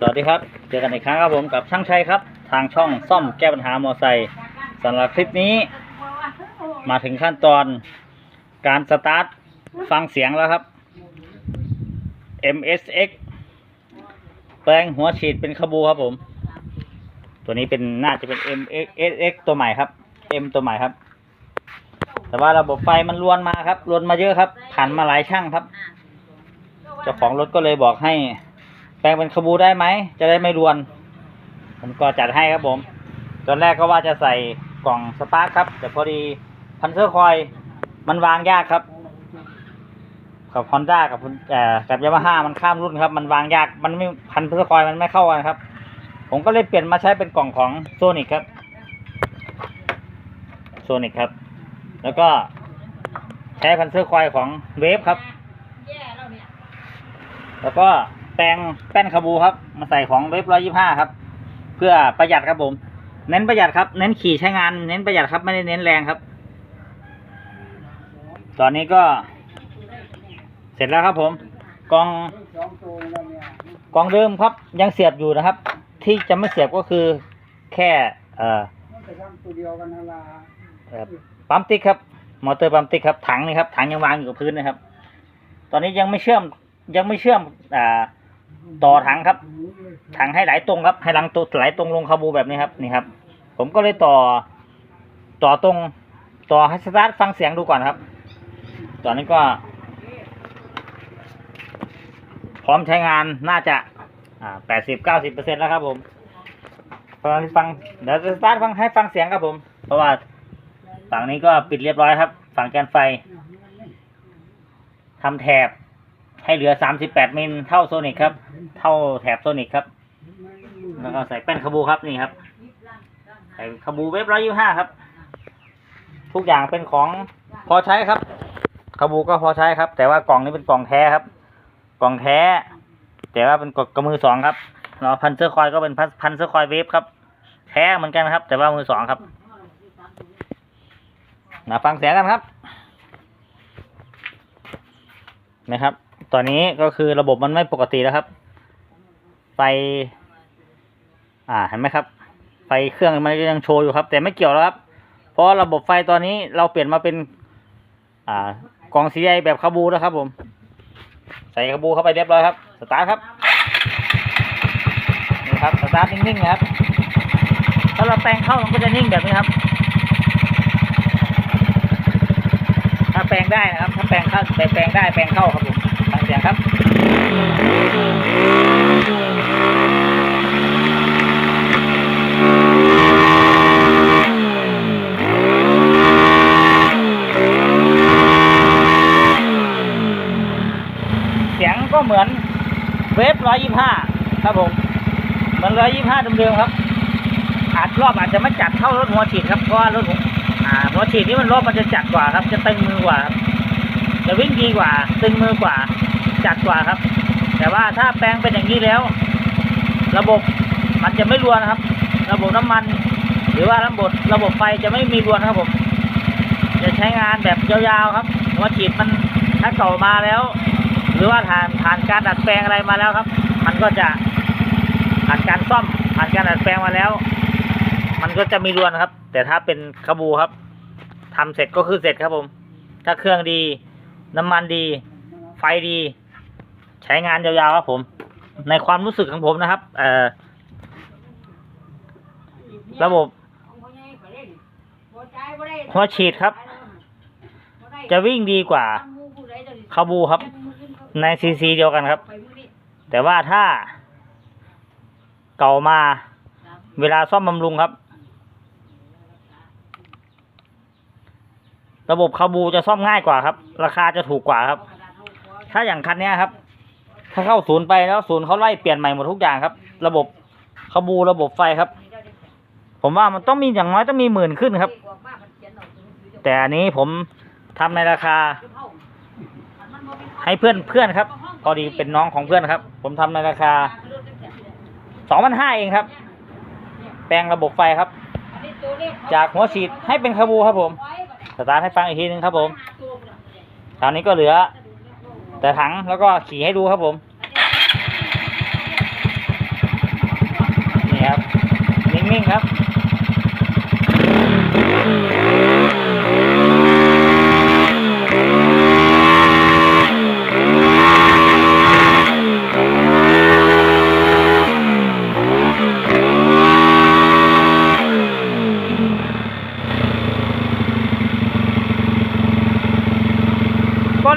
สวัสดีครับ เจอกันอีกครั้งครับผมกับช่างชัยครับ ทางช่องซ่อมแก้ปัญหามอไซค์สำหรับคลิปนี้ มาถึงขั้นตอนการสตาร์ทฟังเสียงแล้วครับ MSX แปลงหัวฉีดเป็นขบูครับผม ตัวนี้เป็นน่าจะเป็น MSX ตัวใหม่ครับ M ตัวใหม่ครับ แต่ว่าระบบไฟมันรวนมาครับรวนมาเยอะครับผ่านมาหลายช่างครับ เจ้าของรถก็เลยบอกให้ แปลงเป็นขบูได้ไหม จะได้ไม่รวน ผมก็จัดให้ครับผม ตอนแรกก็ว่าจะใส่กล่องสปาร์คครับ แต่พอดีพันเซอร์คอยมันวางยากครับ กับฮอนด้ากับเอ่อกับยามาฮ่ามันข้ามรุ่นครับ มันวางยาก มันไม่พันเซอร์คอยมันไม่เข้ากันครับ ผมก็เลยเปลี่ยนมาใช้เป็นกล่องของโซนิกครับ โซนิกครับ แล้วก็ใช้พันเซอร์คอยของเวฟครับ แล้วก็ แปรงแป้นขบูครับ มาใส่ของเวฟร้อยยี่ห้าครับ เพื่อประหยัดครับผม เน้นประหยัดครับ เน้นขี่ใช้งาน เน้นประหยัดครับ ไม่ได้เน้นแรงครับ ตอนนี้ก็ เสร็จแล้วครับผมกองกองเดิมครับ ยังเสียบอยู่นะครับ ที่จะไม่เสียบก็คือแค่ เอ่อตัวเดียวกันนั่นละเอ่อปั๊มติ๊กครับ มอเตอร์ปั๊มติ๊กครับ ถังนี่ครับ ถังยังวางอยู่กับพื้นนะครับ ตอนนี้ยังไม่เชื่อม ยังไม่เชื่อม อ่า ต่อถังครับ ถังให้ไหลตรงครับ ให้ลังตัวไหลตรงลงคาบูแบบนี้ครับ นี่ครับ ผมก็เลยต่อ ต่อตรง ต่อให้สตาร์ทฟังเสียงดูก่อนครับ ตอนนี้ก็ พร้อมใช้งานน่าจะอ่าแปดสิบเก้าสิบเปอร์เซ็นแล้วครับผมตอนนี้ฟังเดี๋ยวจะสตาร์ทฟังให้ฟังเสียงครับผม เพราะว่าฝั่งนี้ก็ปิดเรียบร้อยครับ ฝั่งแกนไฟทำแถบ ให้เหลือสามสิบแปดมิลเท่าโซนิกครับ เท่าแถบโซนิกครับ แล้วก็ใส่แป้นขบูครับนี่ครับ ใส่ขบูเว็บร้อยยี่ห้าครับ ทุกอย่างเป็นของพอใช้ครับขบูก็พอใช้ครับ แต่ว่ากล่องนี้เป็นกล่องแท้ครับ กล่องแท้ แต่ว่าเป็นกดกระมือสองครับเนาพันเซอร์คอยก็เป็นพันเซอร์คอยเวฟครับ แท้เหมือนกันครับ แต่ว่ามือสองครับมาฟังเสียงกันครับ นะครับ ตอนนี้ก็คือระบบมันไม่ปกติแล้วครับ ไฟ อ่าเห็นไหมครับ ไฟเครื่องมันยังโชว์อยู่ครับ แต่ไม่เกี่ยวแล้วครับ เพราะระบบไฟตอนนี้เราเปลี่ยนมาเป็น อ่ากล่องสีใยแบบคาบูแล้วครับ ผม ใส่คาบูเข้าไปเรียบร้อยครับ สตาร์ทครับนี่ครับ สตาร์ทนิ่งๆนะครับ ถ้าเราแปลงเข้ามันก็จะนิ่งแบบนี้ครับถ้าแปลงได้นะครับ ถ้าแปลงเข้าแปลงแปลงได้แปลงเข้าครับผม ฟังเสียงครับเสียงก็เหมือนเวฟร้อยยี่ห้าครับผมเหมือนร้อยยี่ห้าเดิมๆครับอาจรอบอาจจะไม่จัดเท่ารถหัวฉีดครับเพราะว่ารถหัวอ่าหัวฉีดนี่มันรอบมันจะจัดกว่าครับ จะตึงมือกว่าครับ จะวิ่งดีกว่า ตึงมือกว่า จัดกว่าครับ แต่ว่าถ้าแปลงเป็นอย่างนี้แล้ว ระบบมันจะไม่รวนครับ ระบบน้ำมัน หรือว่าระบบระบบไฟจะไม่มีรวนครับผม จะใช้งานแบบยาวๆครับหัวฉีดมันถ้าเก่ามาแล้ว หรือว่าผ่านผ่านการดัดแปลงอะไรมาแล้วครับ มันก็จะผ่านการซ่อมผ่านการดัดแปลงมาแล้ว มันก็จะมีรวนครับ แต่ถ้าเป็นขบูครับทำเสร็จก็คือเสร็จครับผม ถ้าเครื่องดี น้ำมันดี ไฟดี ใช้งานยาวๆครับผม ในความรู้สึกของผมนะครับ เอ่อ ระบบ หัวฉีดครับ จะวิ่งดีกว่าขบูครับ ในซีซีเดียวกันครับ แต่ว่าถ้า เก่ามา เวลาซ่อมบำรุงครับ ระบบคาบูจะซ่อมง่ายกว่าครับ ราคาจะถูกกว่าครับ ถ้าอย่างคันนี้ครับ ถ้าเข้าศูนย์ไปแล้วศูนย์เขาไล่เปลี่ยนใหม่หมดทุกอย่างครับ ระบบคาบูระบบไฟครับ ผมว่ามันต้องมีอย่างน้อยต้องมีหมื่นขึ้นครับ แต่อันนี้ผมทำในราคา ให้เพื่อนเพื่อนครับพอดีเป็นน้องของเพื่อนครับ ผมทำในราคาสองพันห้าเองครับ แปลงระบบไฟครับ จากหัวฉีดให้เป็นคาบูครับผม สตาร์ทให้ฟังอีกทีนึงครับผมคราวนี้ก็เหลือ แต่ถังแล้วก็ขี่ให้ดูครับผมนี่ครับนิ่งๆครับ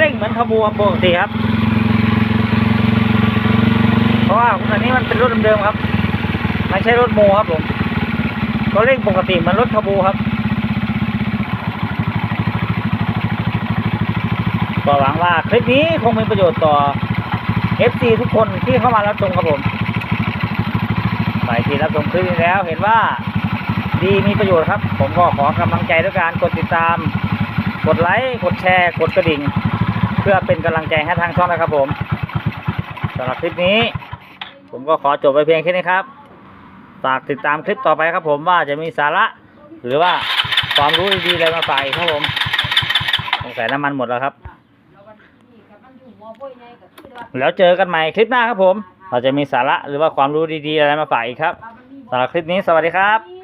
เร่งเหมือนขบวนปกติครับ เพราะว่าอันนี้มันเป็นรถเดิมๆครับไม่ใช่รถโมครับผมก็เร่งปกติเหมือนรถขบูครับก็หวังว่าคลิปนี้คงเป็นประโยชน์ต่อ FC ทุกคนที่เข้ามารับชมครับผมฝ่ายที่รับชมคลิปนี้แล้ว เห็นว่าดีมีประโยชน์ครับ ผมก็ขอกำลังใจด้วยการกดติดตาม กดไลค์ กดแชร์ กดกระดิ่ง เพื่อเป็นกำลังใจให้ทางช่องนะครับผมสำหรับคลิปนี้ ผมก็ขอจบไปเพียงแค่นี้ครับฝากติดตามคลิปต่อไปครับผมว่าจะมีสาระ หรือว่าความรู้ดีๆอะไรมาฝากอีกครับผมสงสัยน้ำมันหมดแล้วครับ แล้วเจอกันใหม่คลิปหน้าครับผม เราจะมีสาระหรือว่าความรู้ดีๆอะไรมาฝากอีกครับสำหรับคลิปนี้สวัสดีครับ